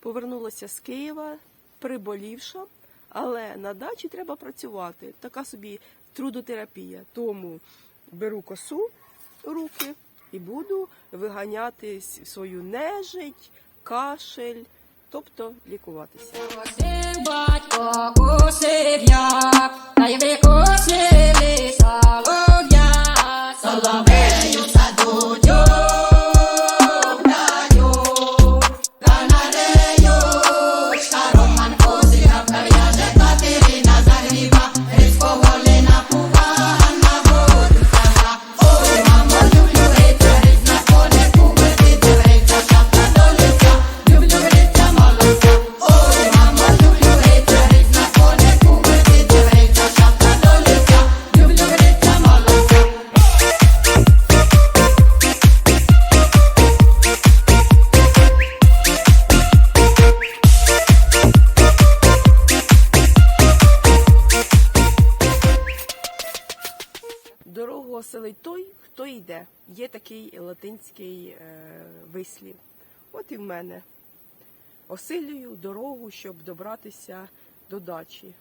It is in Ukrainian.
Повернулася з Києва, приболівша, але на дачі треба працювати. Така собі трудотерапія. Тому беру косу руки і буду виганяти свою нежить, кашель, тобто лікуватися. Батько, Дорогу оселить той, хто йде. Є такий латинський е, вислів. От і в мене. Осилюю дорогу, щоб добратися до дачі.